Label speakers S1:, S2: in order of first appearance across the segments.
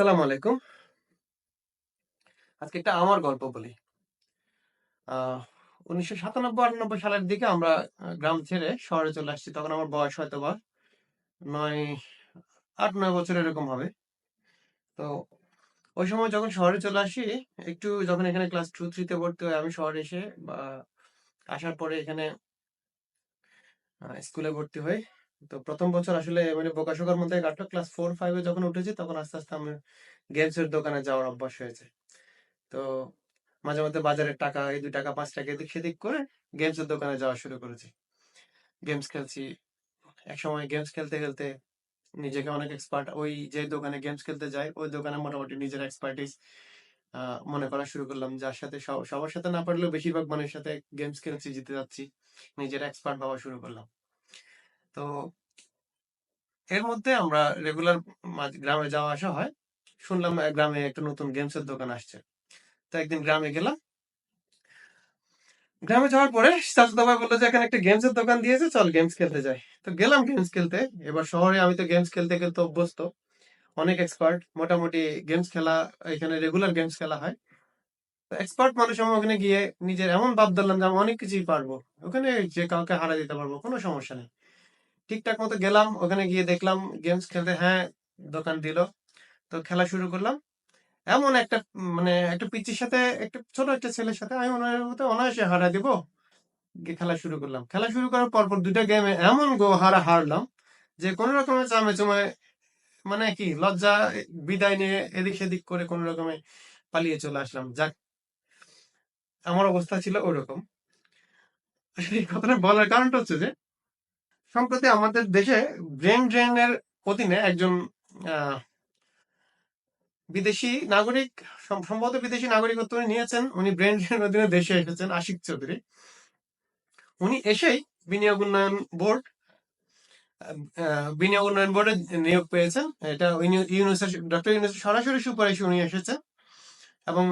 S1: আসসালামু আলাইকুম। আজকে একটা আমার গল্প বলি। উনিশশো সাতানব্বই আটানব্বই সালের দিকে আমরা গ্রাম ছেড়ে শহরে চলে আসছি। তখন আমার বয়স হয়তো বা নয়, আট, নয় বছর এরকম হবে। তো ওই সময় যখন শহরে চলে আসি, একটু যখন এখানে ক্লাস টু থ্রিতে ভর্তি হয়ে আমি শহরে এসে বা আসার পরে এখানে স্কুলে ভর্তি হই। তো প্রথম বছর আসলে মানে বোকাশোকার মধ্যে কাটলো। ক্লাস ফোর ফাইভে যখন উঠেছি তখন আস্তে আস্তে আমার গেমসের দোকানে যাওয়ার অভ্যাস হয়েছে। তো মাঝে মধ্যে বাজারের টাকা, এই দুই টাকা, পাঁচ টাকা এদিক সেদিক করে গেমসের দোকানে যাওয়া শুরু করেছি। গেমস খেলছি। এক সময় গেমস খেলতে খেলতে নিজেকে অনেক এক্সপার্ট ওই যে দোকানে গেমস খেলতে যাই, ওই দোকানে মোটামুটি নিজের এক্সপার্টিস মনে করা শুরু করলাম। যার সাথে সবার সাথে না পারলেও বেশিরভাগ মানুষের সাথে গেমস খেলছি, জিতে যাচ্ছি, নিজের এক্সপার্ট ভাবা শুরু করলাম। তো এর মধ্যে আমরা রেগুলার গ্রামে যাওয়া আসা হয়। শুনলাম গ্রামে একটা নতুন গেমসের দোকান আসছে। তো একদিন গ্রামে গেলাম। গ্রামে যাওয়ার পরে চাচা ভাই বলল যে, এখানে একটা গেমসের দোকান দিয়েছে, চল গেমস খেলতে যাই। তো গেলাম গেমস খেলতে। এবার শহরে আমি তো গেমস খেলতে খেলতে অভ্যস্ত। অনেক এক্সপার্ট মোটামুটি গেমস খেলা, এখানে রেগুলার গেমস খেলা হয়। তো এক্সপার্ট মানুষ আমি ওখানে গিয়ে নিজের এমন ভাব ধরলাম যে, আমি অনেক কিছুই পারব। ওখানে যে কাউকে হারা দিতে পারব, কোনো সমস্যা নেই। ঠিকঠাক মতো গেলাম, ওখানে গিয়ে দেখলাম গেমস খেলতে হ্যাঁ দোকান দিল। তো খেলা শুরু করলাম। এমন একটা মানে একটা পিচির সাথে, একটা ছোট একটা ছেলের সাথে আমি ওনার মতো অনায়াসে হারা দিব। খেলা শুরু করলাম। খেলা শুরু করার পর পর দুইটা গেমে এমন গো হারা হারলাম যে কোনো রকমের চামে চুমে মানে কি, লজ্জা, বিদায় নিয়ে এদিক সেদিক করে কোনো রকমে পালিয়ে চলে আসলাম। যাক, আমার অবস্থা ছিল ওরকম। এই কথাটা বলার কারণটা হচ্ছে যে সম্প্রতি আমাদের দেশে ব্রেন ড্রেনের অধীনে একজন বিদেশি নাগরিক সম্ভবত বিদেশি নাগরিকত্ব নিয়েছেন। উনি ব্রেন ড্রেনের অধীনে দেশে এসেছেন, আশিক চৌধুরী। উনি এসেই বিনিয়োগ উন্নয়ন বোর্ড বিনিয়োগ উন্নয়ন বোর্ডে নিয়োগ পেয়েছেন। এটা ডক্টর ইউনুসের সরাসরি সুপারিশে উনি এসেছেন। এবং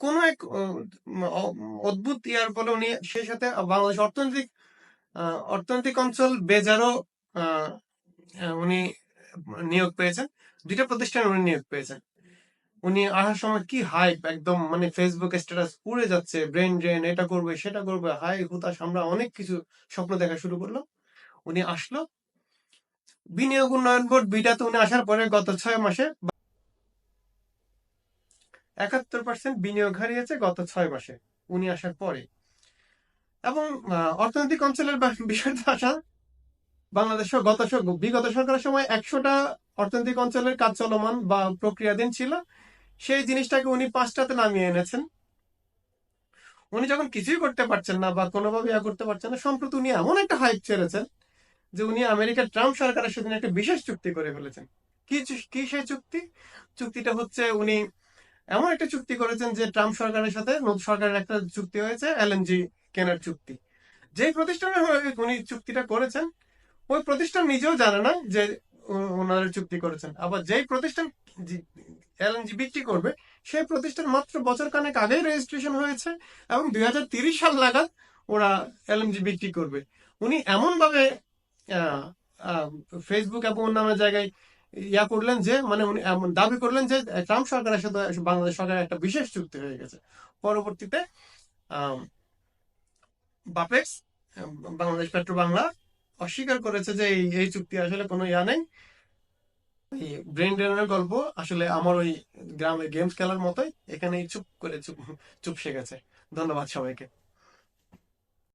S1: কোন এক অদ্ভুত ইয়ার বলে উনি সেই সাথে বাংলাদেশ অর্থনৈতিক অর্থনৈতিক অঞ্চল বেজারও উনি নিয়োগ পেয়েছেন। দুইটা প্রতিষ্ঠানে উনি নিয়োগ পেয়েছেন। উনি আসার সময় কি হাইপ একদম মানে ফেসবুক স্ট্যাটাস উড়ে যাচ্ছে ব্রেন ড্রেন এটা করবে, সেটা করবে হাই হুতাশ, আমরা অনেক কিছু স্বপ্ন দেখা শুরু করল। উনি আসলো। বিনিয়োগ উন্নয়ন বোর্ড বিটাতে উনি আসার পরে গত ছয় মাসে একাত্তর পার্সেন্ট বিনিয়োগ হারিয়েছে গত ছয় মাসে। উনি আসার পরে। এবং অর্থনৈতিক অঞ্চলের বিষয়টা আসা বাংলাদেশ গত বিগত সরকারের সময় একশোটা অর্থনৈতিক অঞ্চলের কাজ চলমান বা প্রক্রিয়াধীন ছিল। সেই জিনিসটাকে উনি পাঁচটাতে নামিয়ে এনেছেন। উনি যখন কিছুই করতে পারছেন না বা কোনোভাবে ইয়া করতে পারছেন না, সম্প্রতি উনি এমন একটা হাইপ ছেড়েছেন যে উনি আমেরিকার ট্রাম্প সরকারের সাথে একটা বিশেষ চুক্তি করে ফেলেছেন। কি কি সেই চুক্তি? চুক্তিটা হচ্ছে উনি এমন একটা চুক্তি করেছেন যে ট্রাম্প সরকারের সাথে, নতুন সরকারের একটা চুক্তি হয়েছে এলএনজি কেনার চুক্তি। যেই প্রতিষ্ঠানের উনি চুক্তিটা করেছেন, ওই প্রতিষ্ঠান নিজেও জানে না যে ওনারা চুক্তি করেছেন। আবার যেই প্রতিষ্ঠান এলএনজি বিক্রি করবে, সেই প্রতিষ্ঠান মাত্র বছর কানেক আগেই রেজিস্ট্রেশন হয়েছে এবং দুই সাল নাগাদ ওরা এলএনজি বিক্রি করবে। উনি এমন ভাবে ফেসবুক এবং অন্যান্য জায়গায় ইয়া করলেন যে মানে উনি এমন দাবি করলেন যে, ট্রাম্প সরকারের সাথে বাংলাদেশ সরকারের একটা বিশেষ চুক্তি হয়ে গেছে। পরবর্তীতে বাপেক্স বাংলাদেশ পেট্রো বাংলা অস্বীকার করেছে যে এই এই চুক্তি আসলে কোনো ইয়া নেই। এই ব্রেন ড্রেনের গল্প আসলে আমার ওই গ্রামে গেমস খেলার মতোই এখানেই চুপ করে চুপ চুপ গেছে। ধন্যবাদ সবাইকে।